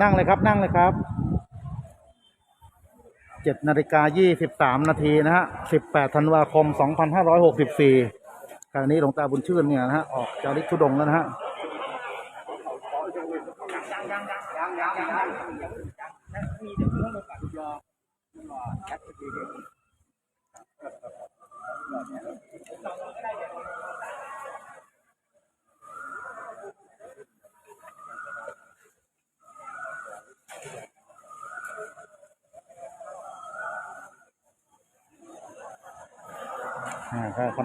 นั่งเลยครับ นั่งเลยครับเจ็ดนาฬิกายี่สิบสามนาทีนะฮะสิบแปดธันวาคมสองพันห้าร้อยหกสิบสี่ขณะนี้หลวงตาบุญชื่นเนี่ยนะฮะออกจาริกทุดงแล้วนะฮะ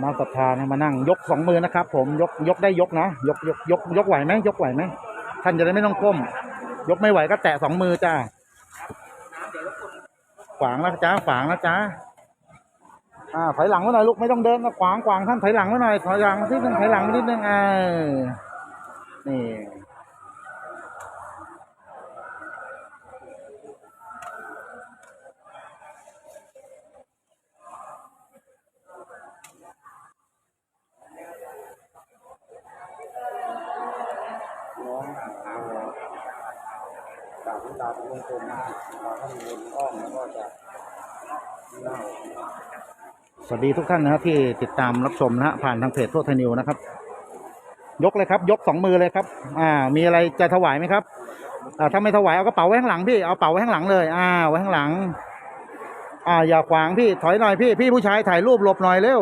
มาศรัทธานะมานั่งยกสองมือนะครับ ผมยกยกได้ยกนะยกยกยกยกไหวไหมยกไหวไหมท่านจะได้ไม่ต้องก้ม ยกไม่ไหวก็แตะสองมือจ้าขวางแล้วจ้าขวางแล้วจ้าอ่าถอยหลังไว้หน่อยลูกไม่ต้องเดินนะขวางขวางท่านถอยหลังไว้หน่อยถอยหลังนิดนึงถอยหลังนิดนึงเออนี่องทางจากคุณตาของลุงพลมาท่านบนอ้อมแล้วก็จะเล่า สวัส ดีทุกท่านนะครับที่ติดตามรับชมนะฮะผ่านทางเพจทั่วไทยนิวนะครับ ยกเลยครับ ยกสองมือเลยครับ อ่า มีอะไรจะถวายไหมครับอ่าถ้าไม่ถวายเอากระเป๋าไว้ข้างหลังพี่เอาเป๋าไว้ข้างหลังเลย อ่าไว้ข้างหลัง อ่า อย่าขวางพี่ถอยหน่อยพี่พี่ผู้ชายถ่ายรูปหลบหน่อยเร็ว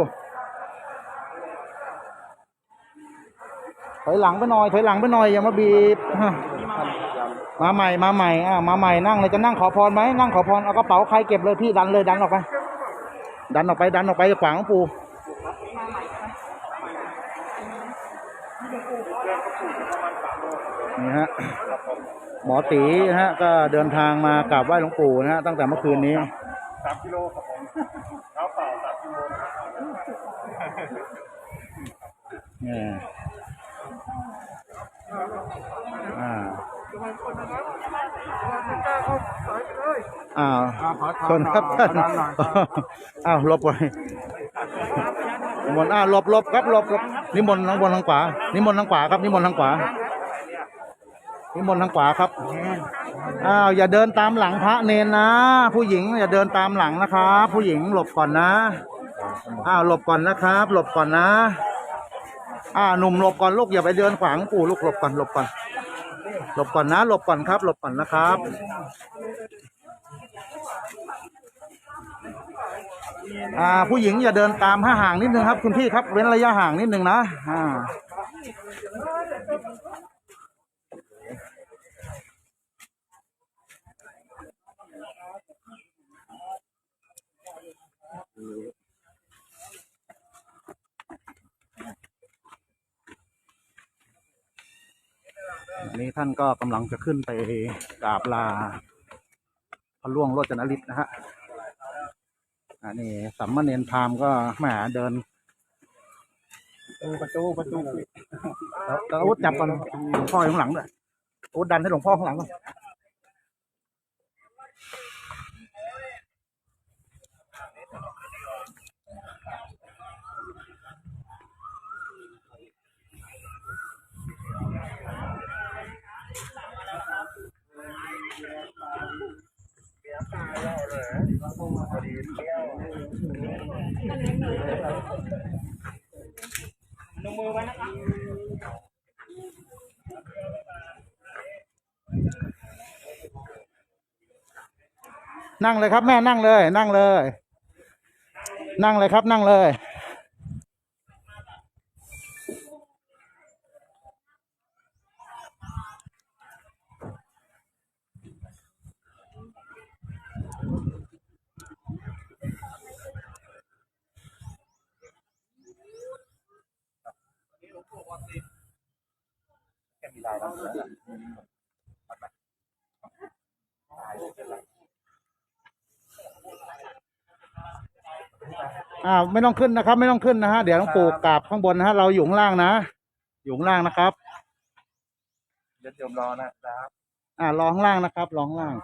ถอยหลังไปหน่อยถอยหลังไปหน่อยอย่ามาบีบมาใหม่มาใหม่อ่ามาใหม่นั่งเลยจะนั่งขอพรไหมนั่งขอพรเอากระเป๋าใครเก็บเลยพี่ดันเลยดันออกไป ดันออกไปดันออกไปขวางหลวงปู่นี่ฮะหมอตีนะฮะก็เดินทางมากราบไหว้หลวงปู่นะฮะตั้งแต่เมื่อคืนนี้สามกิโลครับผมเท้าเปล่าสามกิโลนี่ อ้าวชนครับท่านอ้าวหลบไปนิมนต์อ้าวหลบหลบครับหลบหลบนิมนต์ทางบนทางขวานิมนต์ทางขวาครับนิมนต์ทางขวานิมนต์ทางขวาครับอ้าวอย่าเดินตามหลังพระเนนนะ ผู้หญิงอย่าเดินตามหลังนะครับผู้หญิงหลบก่อนนะอ้าวหลบก่อนนะครับ หลบก่อนนะอ่าหนุ่มหลบก่อนลูกอย่าไปเดินขวางปู่ลูกหลบก่อนหลบก่อนหลบก่อนนะหลบก่อนครับ หลบก่อนนะครับ อ่าผู้หญิงอย่าเดินตามห่างๆนิดนึงครับ คุณพี่ครับเว้นระยะห่างนิดนึงนะอ่าอันนี้ท่านก็กำลังจะขึ้นไปกราบลาพระล่วงโรจนฤทธิ์นะฮะ อันนี้สัมมาเนนพามก็แหมเดินประตูประตูแล้วแล้วอาวุธจับก่อนหลวงพ่ออยู่ข้างหลังด้วยอาวุธดันให้หลวงพ่อข้างหลังก่อน นั่งเลยครับแม่นั่งเลย นั่งเลย นั่งเลยครับนั่งเลย อ่าไม่ต้องขึ้นนะครับ ไม่ต้องขึ้นนะฮะเดี๋ยวหลวงปู่กราบข้างบนนะฮะเราอยู่ข้างล่างนะอยู่ข้างล่างนะครับเดี๋ยวเตรียมรอนะครับอ่ารอข้างล่างนะครับรอข้างล่าง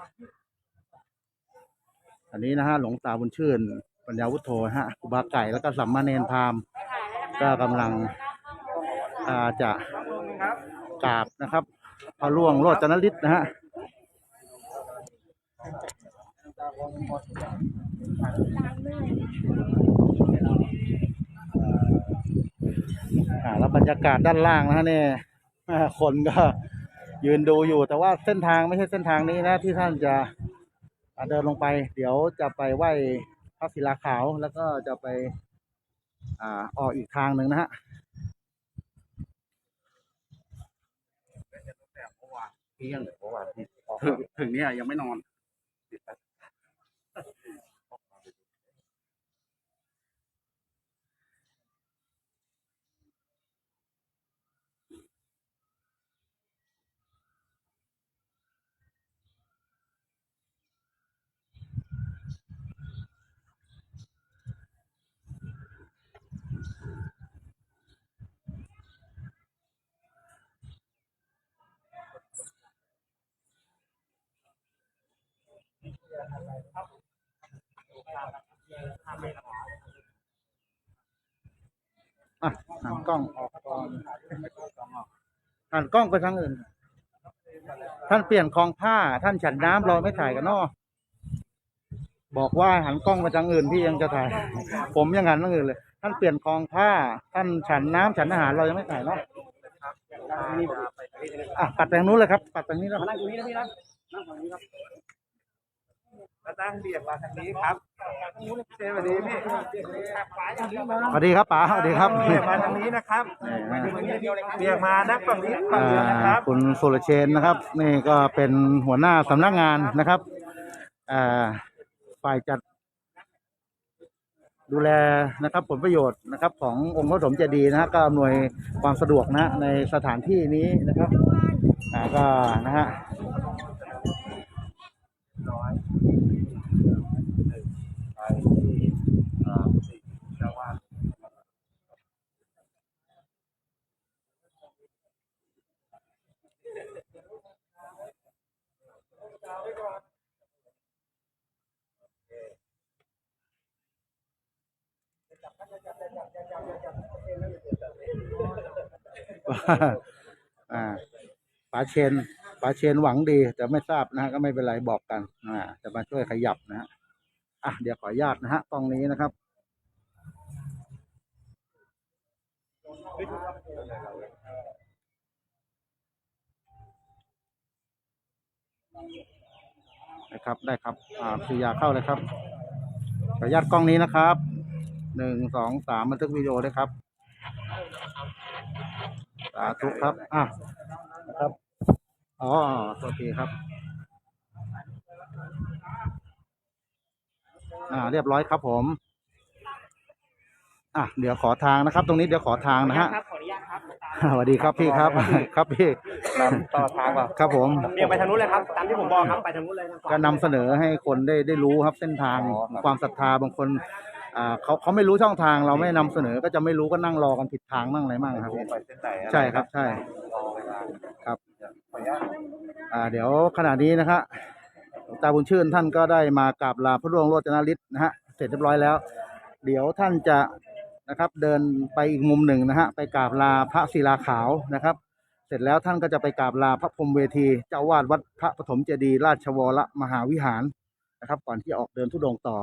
อันนี้นะฮะหลวงตาบุญชื่น ปัญญาวุฒโธฮะครูบาไก่แล้วก็สัมมาเนนพราหมณ์ก็กำลังอ่าจะกราบนะครับพระล่วงโรจนฤทธิ์นะฮะ อ่าแล้วบรรยากาศด้านล่างนะฮะเนี่ยอ่าคนก็ยืนดูอยู่ แต่ว่าเส้นทางไม่ใช่เส้นทางนี้นะที่ท่านจะอ่าเดินลงไป เดี๋ยวจะไปไหว้พระศิลาขาวแล้วก็จะไปอ่าออกอีกทางหนึ่งนะฮะเที่ยงเมื่อวานที่ออกถึงถึงเนี่ยยังไม่นอน อะหันกล้องออกก่อนหันกล้องไปทางอื่น ท่านเปลี่ยนคลองผ้า ท่านฉันน้ำเราไม่ถ่ายกันเนอะบอกว่าหันกล้องไปทางอื่นพี่ยังจะถ่าย ผมยังหันทางอื่นเลย ท่านเปลี่ยนคลองผ้า ท่านฉันน้ำฉันอาหารเรายังไม่ถ่ายเนาะอะปัดไปทางนู้นเลยครับ ปัดไปทางนี้แล้วนั่งตรงนี้นะพี่นะนั่งตรงนี้ครับ มาตั้งเบียดมาทางนี้ครับเชิญสวัสดีพี่สวัสดีครับป๋าสวัสดีครับเบียดมาทางนี้นะครับเบียดมานักฝั่งนี้ฝั่งอ่าเดียวนะครับคุณสุรเชนนะครับ นี่ก็เป็นหัวหน้าสำนักงานนะครับอ่าฝ่ายจัด ดูแลนะครับ ผลประโยชน์นะครับ ขององค์พระปฐมเจดีย์นะฮะก็อำนวยความสะดวกนะฮะในสถานที่นี้นะครับอ่าก็นะฮะ ไปที่เอ่อสี่เจ้าวาด ว่า อ่าป๋าเชนป๋าเชนหวังดี แต่ไม่ทราบนะฮะก็ไม่เป็นไรบอกกันอ่าจะมาช่วยขยับนะฮะอะเดี๋ยวขออนุญาตนะฮะตรงนี้นะครับนะครับได้ครับ อ่าพิยาเข้าเลยครับ ขออนุญาตกล้องนี้นะครับหนึ่งสองสามบันทึกวิดีโอด้วยครับ สาธุครับ อะนะครับ อ๋อสวัสดีครับ อ่า เรียบร้อยครับผม อะ เดี๋ยวขอทางนะครับ ตรงนี้เดี๋ยวขอทางนะฮะ ครับขออนุญาตครับสวัสดีครับพี่ครับ ครับพี่ต่อทางเปล่าครับผมเบียดไปทางนู้นเลยครับ ตามที่ผมบอกครับ ไปทางนู้นเลยทางขวา ก็นำเสนอให้คนได้ได้รู้ครับเส้นทางอ๋อครับความศรัทธาบางคน อ่าเขาเขาไม่รู้ช่องทางเราไม่นำเสนอก็จะไม่รู้ก็นั่งรอกันผิดทางมั่งอะไรมั่งครับพี่ไปเส้นไหนอะใช่ครับใช่ รอเวลาครับ ขออนุญาตอ่าเดี๋ยวขณะนี้นะครับหลวงตาบุญชื่นท่านก็ได้มากราบลาพระร่วงโรจนฤทธิ์นะฮะเสร็จเรียบร้อยแล้ว เดี๋ยวท่านจะนะครับเดินไปอีกมุมหนึ่งนะฮะไปกราบลาพระศิลาขาวนะครับ เสร็จแล้วท่านก็จะไปกราบลาพระพรหมเวทีเจ้าวาดวัดพระปฐมเจดีย์ราชวรมหาวิหารนะครับ ก่อนที่จะออกเดินทุดงค์ต่อ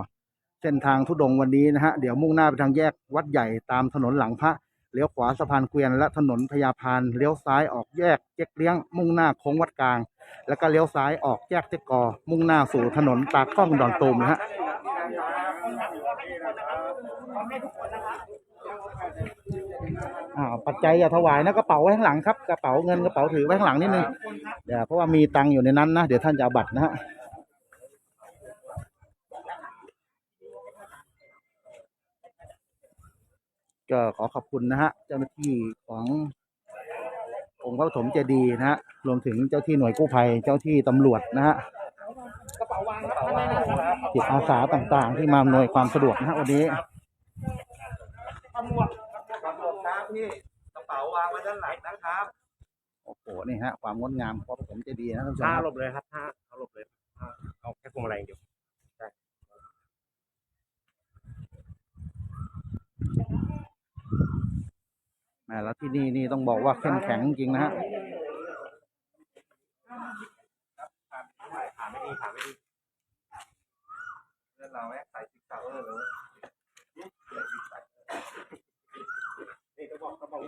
เส้นทางทุดงวันนี้นะฮะ เดี๋ยวมุ่งหน้าไปทางแยกวัดใหญ่ตามถนนหลังพระ เลี้ยวขวาสะพานเกวียนและถนนพญาพาน เลี้ยวซ้ายออกแยกเจ๊กเลี้ยง มุ่งหน้าโค้งวัดกลาง แล้วก็เลี้ยวซ้ายออกแยกเจ๊กกอ มุ่งหน้าสู่ถนนตากล้องดอนตูมนะฮะอ่าปัจจัยอย่าถวายนะกระเป๋าไว้ข้างหลังครับกระเป๋าเงินกระเป๋าถือไว้ข้างหลังนิดนึงเดี๋ยวเพราะว่ามีตังค์อยู่ในนั้นนะเดี๋ยวท่านจะเอาบัตรนะฮะ ก็ขอขอบคุณนะฮะเจ้าหน้าที่ขององค์พระปฐมเจดีย์นะฮะรวมถึงเจ้าที่หน่วยกู้ภัยเจ้าที่ตำรวจนะฮะจิตอาสาต่างๆ ที่มาอำนวยความสะดวกนะฮะวันนี้กระหมวกกรวกครับพี่กระเป๋าวางไว้ด้านหลังนะครับโอ้โหนี่ฮะความงดงามของพระปฐมเจดีย์นะท่านผู้ชมห้าลรับบเลยครับห้าเอาหลบเลยห้าเอาแค่พวงมาลัยอย่างเดียว แล้วที่นี่นี่ต้องบอกว่าเข้มแข็งจริงนะฮะขาไม่ดีาไนี่อใส่ซิกเซอร์เลยนี่ต้องบอกต้อบอก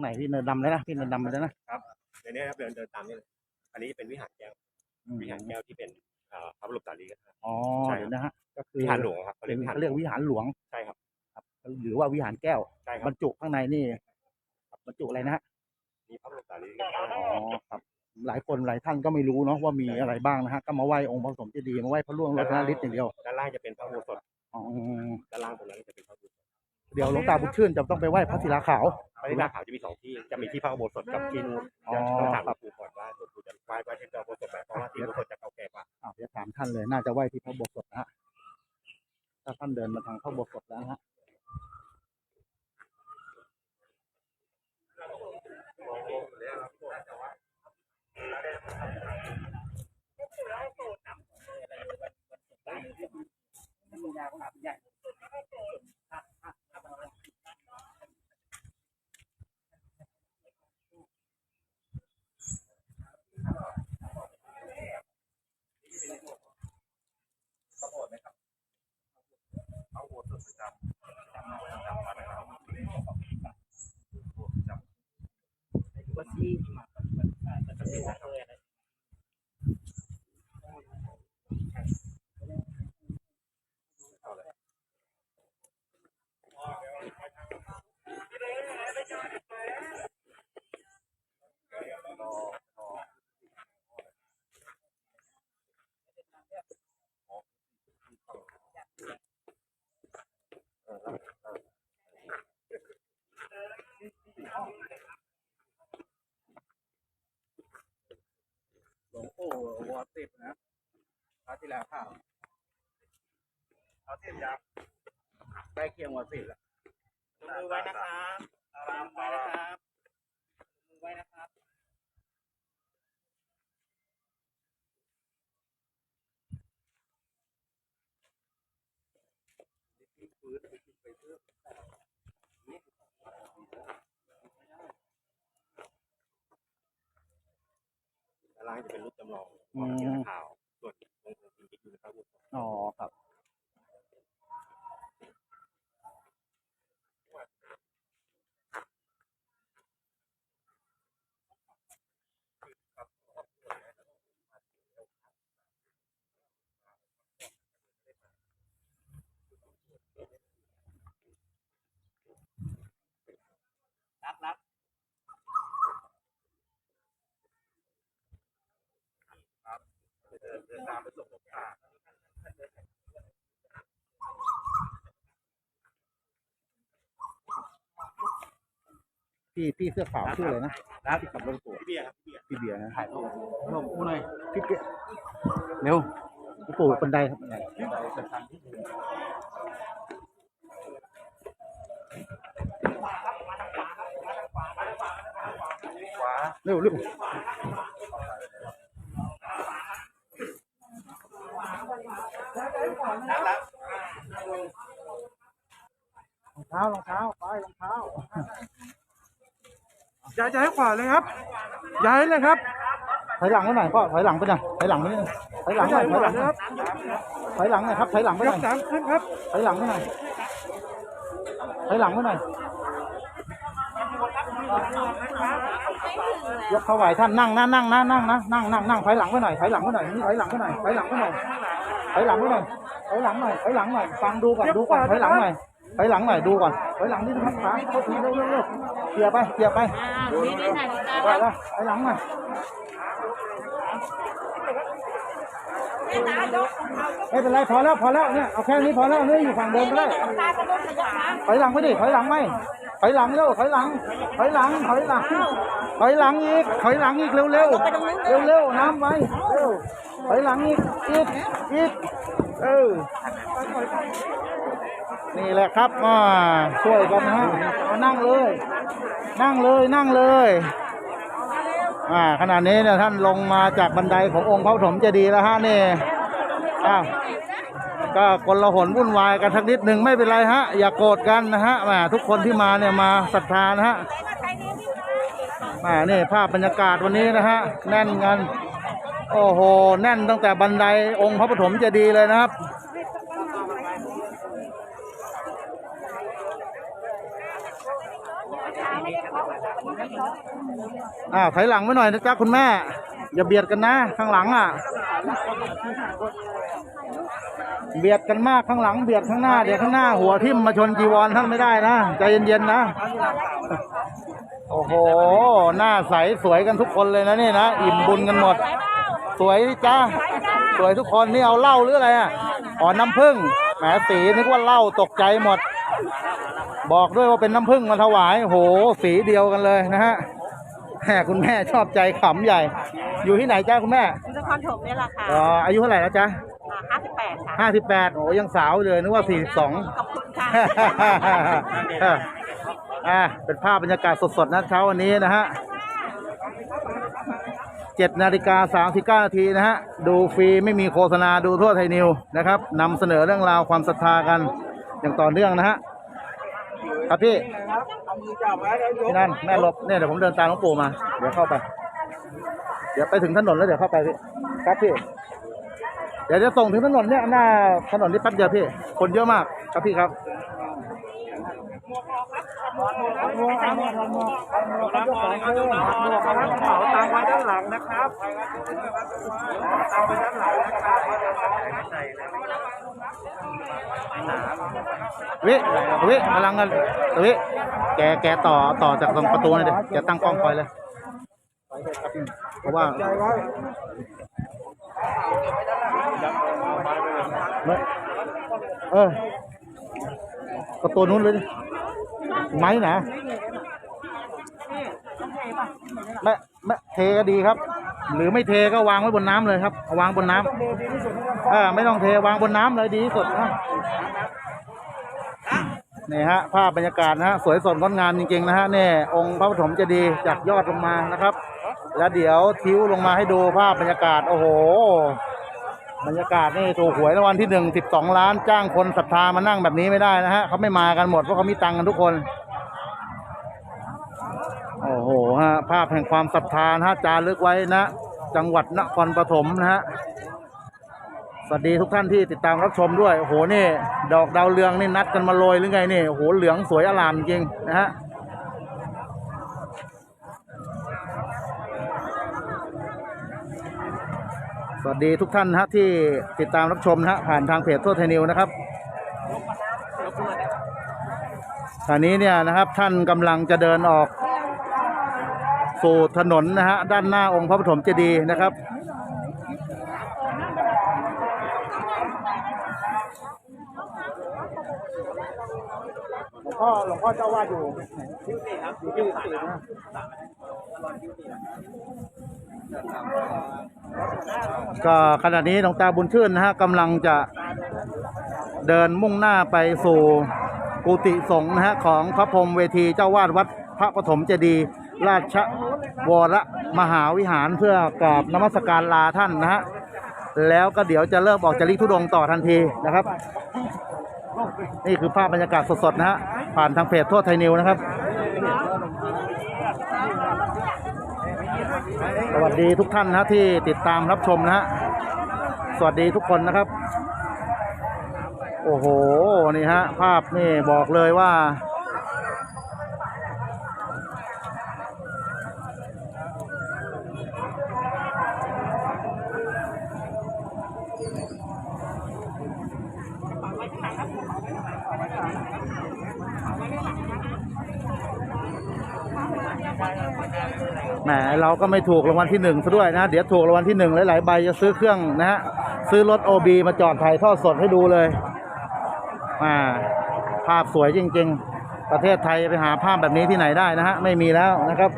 ไหนพี่เนินดำเลยนะพี่เนินดำไปแล้วนะครับเดี๋ยวนี้ครับเดินเดินตามนี่เลยอันนี้เป็นวิหารแก้ววิหารแก้วที่เป็น เอ่อพระบรมสารีริกธาตุ อ๋อใช่ครับ เดี๋ยวนะฮะก็คือวิหารหลวงครับเขาเป็เรียนกวิหารเขาเรียกวิหารหลวงใช่ครับครับหรือว่าวิหารแก้วใช่คบรัรบรจุข้างในนี่บรรจุอะไรนะฮะมีพระบรมสารีริกธาตุ อ๋อครับหลายคนหลายท่านก็ไม่รู้เนาะว่ามีอะไรบ้างนะฮะก็มาไหว้องค์พระสมเจดีย์มาไหว้พระล่วงรัตนฤทธิ์อย่างเดียวด้านล่างจะเป็นพระอุโบสถอ๋อด้านล่างตรงนั้นจะเป็นพระอุโบสถเดี๋ยวหลวงตาบุญชื่นจะต้องไปไหว้พระศิลาขาว พระที่หน้าขาวจะมีสองที่จะมีที่พระอุโบสถกับที่นู่นอ๋อ จะต้องถามหลวงปู่ก่อนว่าหลวงปู่จะไหว้ไหว้ที่พระอุโบสถไหมเพราะว่าที่อุโบสถจะเก่าแก่กว่าอ่า เดี๋ยวถามท่านเลย น่าจะไหว้ที่พระโบสถนะฮะถ้าท่านเดินมาทางพระโบสถแล้วนะฮะ หลวงปู่วอ สิบนะพระที่แล้วข่าวพระสิบยักษ์ได้เคียงวอสิบแล้วมือไว้นะครับมือไว้นะครับมือไว้นะครับ ล่างจะเป็นรูปจำลองอืพระที่หมน้าขาวส่วนองค์จริงๆอยู่ในพระอุโบสถอ๋อครับรับรับ เดินเดินตามไปส่งหลวงตาพี่พี่เสื้อขาวชื่ออะไรนะรับที่ขับรถปู่พี่เบียร์ครับพี่เบียร์พี่เบียร์นะถ่ายรูปหลวงปู่หน่อยพี่เบียร์เร็วหลวงปู่บันไดครับบันไดจะทำที่ดีเร็วเร็ว รองเท้ารองเท้าไปรองเท้าย้ายย้ายขวาเลยครับ ย้ายเลยครับถอยหลังไปหน่อยพ่อถอยหลังไปหน่อยถอยหลังไปหน่อยถอยหลังหน่อยถอยหลังหน่อยถอยหลังหน่อยครับถอยหลังไปหน่อยสามขึ้นครับถอยหลังไปหน่อยถอยหลังไปหน่อยยกเขาไหวท่านนั่งนะนั่งนะนั่งนะนั่งนั่งนั่งถอยหลังไปหน่อยถอยหลังไปหน่อยนี่ถอยหลังไปหน่อยถอยหลังไปหน่อยถ อยหลังไปหน่อยถอยหลังหน่อยถอยหลังหน่อย ฟังดูก่อนดูก่อนถอยหลังหน่อยถอยหลังหน่อยดูก่อนถอยหลังนิดนึงครับขาเข้าทีเร็วเร็วเร็วเคลียร์ไปเคลียร์ไปนี่นี่นาฬิกาไปแล้วถอยหลังหน่อย ไม่เป็นไรพอแล้วพอแล้วเนี่ยเอาแค่นี้พอแล้วเนี่ยอยู่ฝั่งเดิมก็ได้ตาก็ต้องขยับนะถอยหลังไปดิถอยหลังไหมถอยหลังเร็วถอยหลังถอยหลังถอยหลังถอยหลังอีกถอยหลังอีกเร็วเร็วเร็วเร็วน้ำไว้เร็วถอยหลังอีกอีกอีกเออนี่แหละครับมาช่วยกันนะฮะนั่งเลย นั่งเลยนั่งเลย อ่าขณะนี้เนี่ยท่านลงมาจากบันไดขององค์พระปฐมเจดีย์แล้วฮะนี่อ้าวก็กลหนวุ่นวายกันทักนิดหนึ่งไม่เป็นไรฮะ อย่าโกรธกันนะฮะแหมทุกคนที่มาเนี่ยมาศรัทธานะฮะแหมนี่ภาพบรรยากาศวันนี้นะฮะแน่นกันโอ้โห แน่นตั้งแต่บันไดองค์พระปฐมเจดีย์เลยนะครับ อ้าวถอยหลังไว้หน่อยนะจ๊ะคุณแม่ อย่าเบียดกันนะ ข้างหลังอะ เบียดกันมากข้างหลังเบียดข้างหน้า เดี๋ยวข้างหน้าหัวทิ่มมาชนจีวรท่านไม่ได้นะใจเย็นๆนะ โอ้โห หน้าใสสวยกันทุกคนเลยนะนี่นะอิ่มบุญกันหมด สวยจ้าสวยทุกคนนี่เอาเหล้าหรืออะไรอะอ๋อน้ำผึ้งแหมสีนึกว่าเหล้าตกใจหมด บอกด้วยว่าเป็นน้ำผึ้งมาถวายโอ้โหสีเดียวกันเลยนะฮะแหมคุณแม่ชอบใจขำใหญ่ อยู่ที่ไหนจ้าคุณแม่นครถมนี่แหละค่ะอ๋ออายุเท่าไหร่แล้วจ๊ะห้าสิบแปดค่ะห้าสิบแปดโอ้ยังสาวอยู่เลยนึกว่าสี่สิบสองขอบคุณค่ะอ่าเป็นภาพบรรยากาศสดๆนะเช้าวันนี้นะฮะเจ็ดนาฬิกาสามสิบเก้านาทีนะฮะ ดูฟรีไม่มีโฆษณาดูทั่วไทยนิวนะครับนำเสนอเรื่องราวความศรัทธากันอย่างต่อเนื่องนะฮะ ครับพี่พี่นั่นแม่หลบเนี่ยเดี๋ยวผมเดินตามหลวงปู่มา เดี๋ยวเข้าไป เดี๋ยวไปถึงถนนแล้วเดี๋ยวเข้าไปพี่ครับพี่ เดี๋ยวจะส่งถึงถนนเนี่ยหน้าถนนนี่แป๊บเดียวพี่ คนเยอะมากครับพี่ครับตามไว้ด้านหลังนะครับตามไว้ด้านหลังนะครับ วิวิกำลังกันวิแกแกต่อต่อจากตรงประตูเลยเดี๋ยวแกตั้งกล้องคอยเลย เพราะว่าไม่เออประตูนู้นเลยดิไม้นะแม่แม่เทก็ดีครับ หรือไม่เทก็วางไว้บนน้ำเลยครับ วางบนน้ำ เออไม่ต้องเทวางบนน้ำเลยดีสุดนะนี่ฮะภาพบรรยากาศนะฮะสวยสดงดงามจริงๆนะฮะเนี่ยองค์พระปฐมเจดีย์จากยอดลงมานะครับ แล้วเดี๋ยวทิ้วลงมาให้ดูภาพบรรยากาศโอ้โห บรรยากาศนี่ถูกหวยรางวัลที่หนึ่งสิบสองล้านจ้างคนศรัทธามานั่งแบบนี้ไม่ได้นะฮะเขาไม่มากันหมดเพราะเขามีตังค์กันทุกคนโอ้โหฮะภาพแห่งความศรัทธานะฮะจารึกไว้นะ จังหวัดนครปฐมนะฮะ สวัสดีทุกท่านที่ติดตามรับชมด้วยโอ้โหนี่ ดอกดาวเรืองนี่นัดกันมาโรยหรือไงนี่โอ้โหเหลืองสวยอลามจริงนะฮะสวัสดีทุกท่านฮะที่ติดตามรับชมนะฮะผ่านทางเพจทั่วไทยนิวนะครับตอนนี้เนี่ยนะครับท่านกำลังจะเดินออก สู่ถนนนะฮะด้านหน้าองค์พระปฐมเจดีย์นะครับ หลวง พ่อหลวงพ่อเจ้าวาดอยู่ที่สี่ครับอยู่ที่สี่นะก็ขณะนี้หลวงตาบุญชื่นนะฮะกำลังจะเดินมุ่งหน้าไปสู่กุฏิสงฆ์นะฮะของพระพรหมเวทีเจ้าวาดวัดพระปฐมเจดีย์ราชวรมหาวิหารเพื่อกราบนมัสการลาท่านนะฮะแล้วก็เดี๋ยวจะเริ่มออกจาริกธุดงต่อทันทีนะครับ นี่คือภาพบรรยากาศสดๆนะฮะ ผ่านทางเพจทั่วไทยนิวนะครับ สวัสดีทุกท่านนะที่ติดตามรับชมนะฮะสวัสดีทุกคนนะครับ โอ้โห นี่ฮะ ภาพนี่บอกเลยว่า เราก็ไม่ถูกรางวัลที่หนึ่งซะด้วยนะ เดี๋ยวถูกรางวัลที่หนึ่งหลายๆใบจะซื้อเครื่องนะฮะซื้อรถโอบีมาจอดถ่ายทอดสดให้ดูเลยอ่าภาพสวยจริง ๆ ประเทศไทยไปหาภาพแบบนี้ที่ไหนได้นะฮะไม่มีแล้วนะครับ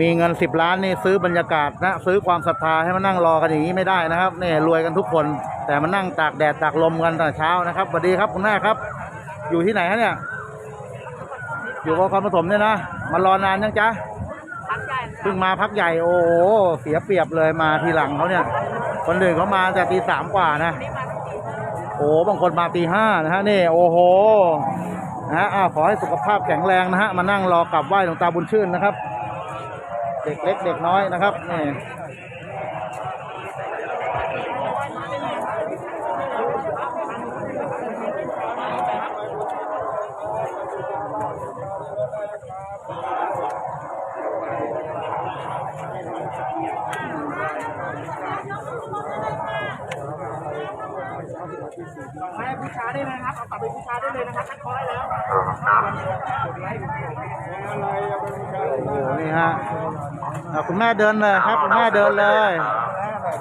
มีเงินสิบล้านนี่ซื้อบรรยากาศนะซื้อความศรัทธาให้มานั่งรอกันอย่างนี้ไม่ได้นะครับนี่รวยกันทุกคน แต่มานั่งตากแดดตากลมกันแต่เช้านะครับสวัสดีครับคุณแม่ครับ อยู่ที่ไหนฮะเนี่ยอยู่นครปฐมเนี่ยนะมารอนานยังจ๊ะ เพิ่งมาพักใหญ่โอ้โหเสียเปรียบเลยมาทีหลังเขาเนี่ย คนอื่นเขามาแต่ตีสามกว่านะ โอ้บางคนมาตีห้านะฮะนี่โอ้โหนะฮะขอให้สุขภาพแข็งแรงนะฮะมานั่งรอกลับไหว้หลวงตาบุญชื่นนะครับ เด็กเล็กเด็กน้อยนะครับนี่ ได้เลยนะครับเอากลับไปบูชาได้เลยนะครับท่านคอยแล้ว โอ้โหนี่ฮะคุณแม่เดินเลยครับคุณแม่เดินเลย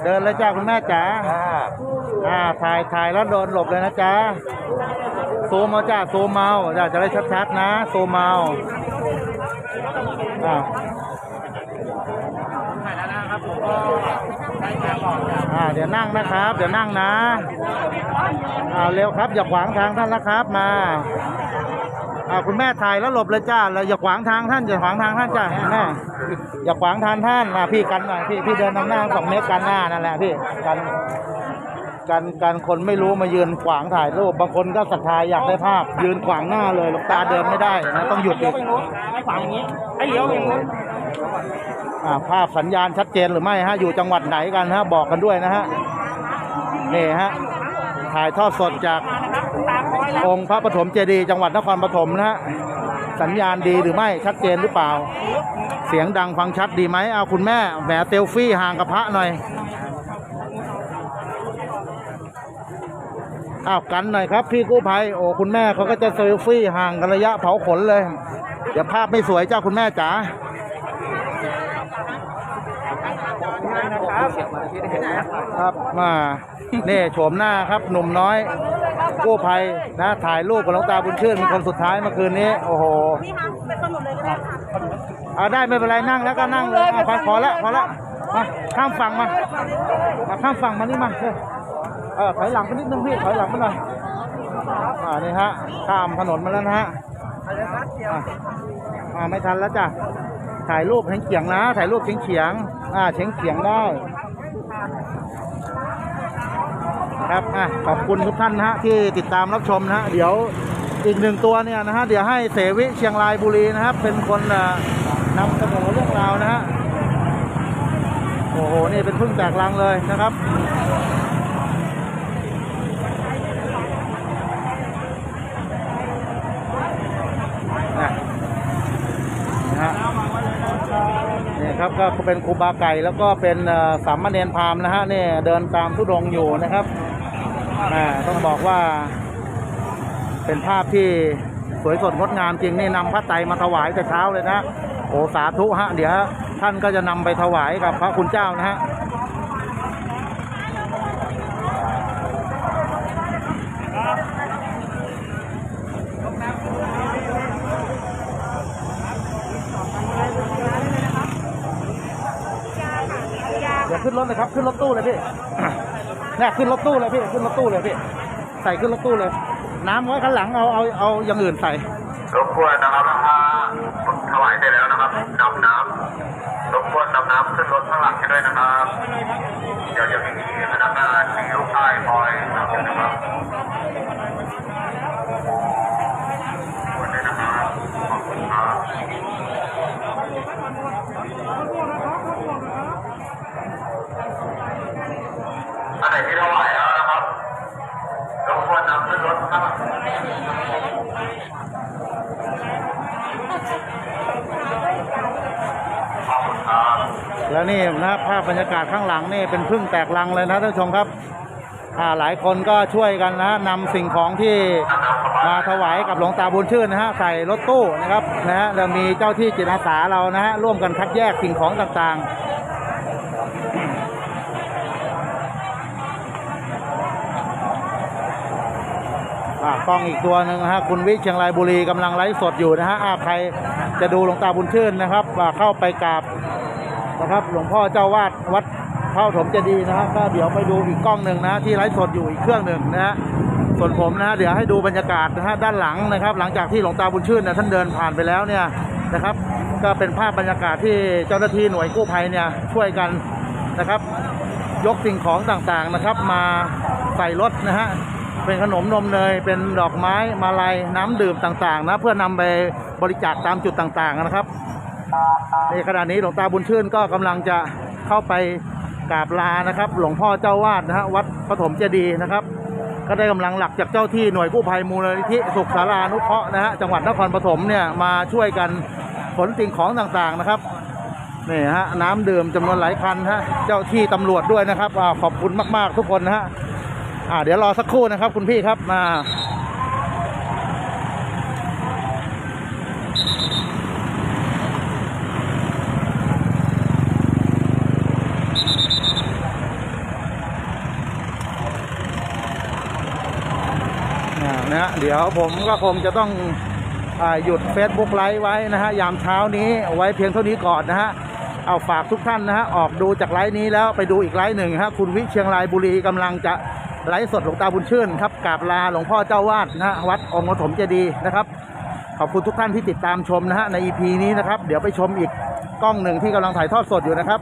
เดินเลยจ้าคุณแม่จ๋าอ่าถ่ายถ่ายแล้วโดนหลบเลยนะจ๊ะซูมเอาจ้าซูมเมาจ้าจะได้ชัดๆนะซูมเมาอ่าถ่ายแล้วนะครับผม อ่าเดี๋ยวนั่งนะครับ เดี๋ยวนั่งนะอ่าเร็วครับ อย่าขวางทางท่านนะครับมาอ่าคุณแม่ถ่ายแล้วหลบเลยจ้าแล้วอย่าขวางทางท่านอย่าขวางทางท่านจ้าแม่อย่าขวางทางท่านอ่าพี่กันหน่อยพี่พี่เดินนำหน้าสองเมตรกันหน้านั่นแหละพี่กันกันกันคนไม่รู้มายืนขวางถ่ายรูปบางคนก็ศรัทธาอยากได้ภาพ ยืนขวางหน้าเลยหลวงตาเดินไม่ได้นะต้องหยุดอีกให้ขวางอย่างนี้ให้เลี้ยวอย่างนี้ ภาพสัญญาณชัดเจนหรือไม่ฮะอยู่จังหวัดไหนกันฮะบอกกันด้วยนะฮะนี่ฮะถ่ายทอดสดจากอยแล้วองค์พระปฐมเจดีย์จังหวัดนครปฐมนะฮะสัญญาณดีหรือไม่ชัดเจนหรือเปล่า เสียงดังฟังชัดดีไหมเอาคุณแม่แหมเซลฟี่ห่างกับพระหน่อยอ้าวกันหน่อยครับพี่กู้ภัยโอ้คุณแม่เขาก็จะเซลฟี่ห่างกันระยะเผาขนเลย เดี๋ยวภาพไม่สวยเจ้าคุณแม่จ๋า ครับมานี่โฉมหน้าครับหนุ่มน้อยกู้ภัยนะถ่ายรูปกับหลวงตาบุญชื่นเป็นคนสุดท้ายเมื่อคืนนี้ โอ้โหพี่คะเป็นสมุดเลยก็ได้ค่ะเอาได้ไม่เป็นไรนั่งแล้วก็นั่งเลยอะพอพอละพอละมาข้ามฝั่งมามาข้ามฝั่งมานี่มาเออเออถอยหลังไปนิดนึงพี่ถอยหลังไปหน่อยอ่านี่ฮะข้ามถนนมาแล้วนะฮะอ่าไม่ทันแล้วจ้ะถ่ายรูปเฉียงๆนะ ถ่ายรูปเฉียงเฉียงๆอ่าเฉียงเฉียงๆได้ ครับอะขอบคุณทุกท่านนะฮะที่ติดตามรับชมนะฮะเดี๋ยวอีกหนึ่งตัวเนี่ยนะฮะเดี๋ยวให้เสวิเชียงรายบุรีนะครับ เป็นคนนำเสนอเรื่องราวนะฮะโอ้โหนี่เป็นพึ่งแตกรังเลยนะครับนี่ครับก็เป็นครูบาไก่แล้วก็เป็นสามเณรพามนะฮะนี่เดินตามทุดงอยู่นะครับ ต้องบอกว่า เป็นภาพที่สวยสดงดงามจริงนี่นำพระไตรมาถวายแต่เช้าเลยนะโอ้สาธุฮะ เดี๋ยวท่านก็จะนำไปถวายกับพระคุณเจ้านะฮะเดี๋ยวขึ้นรถเลยครับ ขึ้นรถตู้เลยพี่ เนี่ยขึ้นรถตู้เลยพี่ขึ้นรถตู้เลยพี่ใส่ขึ้นรถตู้เลย น้ำไว้ข้างหลังเอาเอาเอาอย่างอื่นใส่รบกวนนะครับถ้าถวายเสร็จแล้วนะครับนำน้ำรบกวนนำน้ำขึ้นรถข้างหลังให้ด้วยนะครับเดี๋ยวจะมีพนักงานมีลูกชายคอยนำอยู่นะครับ ที่ถวายแล้วนะครับรบกวนนำขึ้นรถครับแล้วนี่นะภาพบรรยากาศข้างหลังนี่เป็นพึ่งแตกรังเลยนะท่านผู้ชมครับหลายคนก็ช่วยกันนะนำสิ่งของที่มาถวายกับหลวงตาบุญชื่นนะฮะใส่รถตู้นะครับนะฮะเรามีเจ้าที่จิตอาสาเรานะฮะร่วมกันคัดแยกสิ่งของต่างๆ กล้องอีกตัวหนึ่งนะฮะคุณวิเชียงรายบุรีกำลังไลฟ์สดอยู่นะฮะอาใครจะดูหลวงตาบุญชื่นนะครับอ่าเข้าไปกราบนะครับหลวงพ่อเจ้าวาดวัดพระปฐมเจดีย์นะฮะก็เดี๋ยวไปดูอีกกล้องหนึ่งนะที่ไลฟ์สดอยู่อีกเครื่องหนึ่งนะฮะส่วนผมนะฮะเดี๋ยวให้ดูบรรยากาศนะฮะด้านหลังนะครับ หลังจากที่หลวงตาบุญชื่นเนี่ยท่านเดินผ่านไปแล้วเนี่ยนะครับ ก็เป็นภาพบรรยากาศที่เจ้าหน้าที่หน่วยกู้ภัยเนี่ยช่วยกันนะครับ ยกสิ่งของต่างๆนะครับ มาใส่รถนะฮะ เป็นขนมนมเนย เป็นดอกไม้มาลัยน้ำดื่มต่างๆ นะ เพื่อนำไปบริจาคตามจุดต่างๆนะครับในขณะนี้หลวงตาบุญชื่นก็กำลังจะเข้าไปกราบลานะครับ หลวงพ่อเจ้าวาดนะฮะวัดปฐมเจดีย์นะครับ ก็ได้กำลังหลักจากเจ้าที่หน่วยกู้ภัยมูลนิธิสุขสารานุเคราะห์นะฮะจังหวัดนครปฐมเนี่ยมาช่วยกันขนสิ่งของต่างๆนะครับนี่ฮะน้ำดื่มจำนวนหลายคันฮะเจ้าที่ตำรวจด้วยนะครับอขอบคุณมากๆทุกคนนะฮะ อ่าเดี๋ยวรอสักครู่นะครับ คุณพี่ครับมานะเดี๋ยวผมก็คงจะต้องอหยุด Facebook ไลฟ์ไว้นะฮะยามเช้านี้ไว้เพียงเท่านี้ก่อนนะฮะเอาฝากทุกท่านนะฮะออกดูจากไลฟ์นี้แล้วไปดูอีกไลฟ์หนึ่งฮะคุณวิเชียงรายบุรีกำลังจะ ไลฟ์สดหลวงตาบุญชื่นครับกราบลาหลวงพ่อเจ้าวาดนะฮะวัดองค์ปฐมเจดีย์นะครับ ขอบคุณทุกท่านที่ติดตามชมนะฮะใน EP นี้นะครับ เดี๋ยวไปชมอีกกล้องหนึ่งที่กำลังถ่ายทอดสดอยู่นะครับ